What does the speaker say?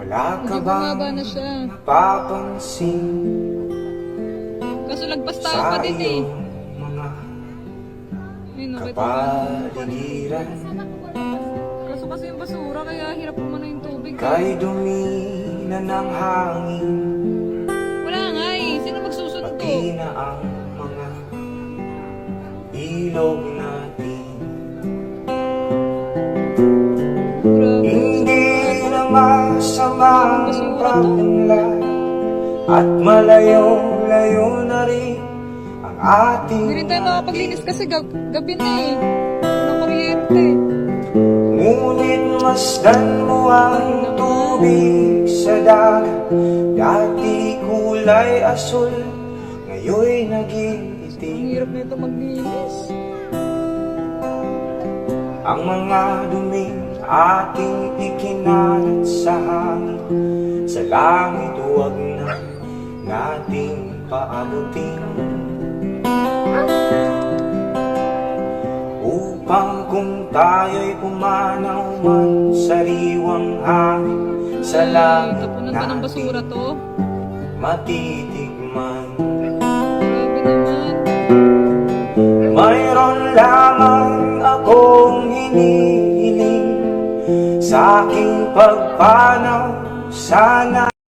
Wala ka Medyo bumaba bang na siya. napapansin Kaso lagpas sa pa din eh. iyong mga Ayun, okay pa. kapaligiran? Kaso kasi yung basura, kaya hirap pumanan yung tubig. Kay dumi na ng hangin Wala nga eh. Sino magsusundo? Pati na ang mga ilog pagpunlad At malayo-layo na rin ang ating Hindi rin tayo makapaglinis kasi gab gabi na eh. Walang kuryente. Ngunit masdan mo ang tubig sa dagat Dati kulay asul, ngayon'y naging Ang itim hirap na ito maglinis. Ang mga duming ating ikinalat sa hangin Sa langit huwag na nating paabutin Upang kung tayo'y pumanaw man Sariwang hangin sa langit Tapunan ba ng basura natin to? Matitigman. Mayroon lamang akong hinihiling Sa aking pagpanaw Sana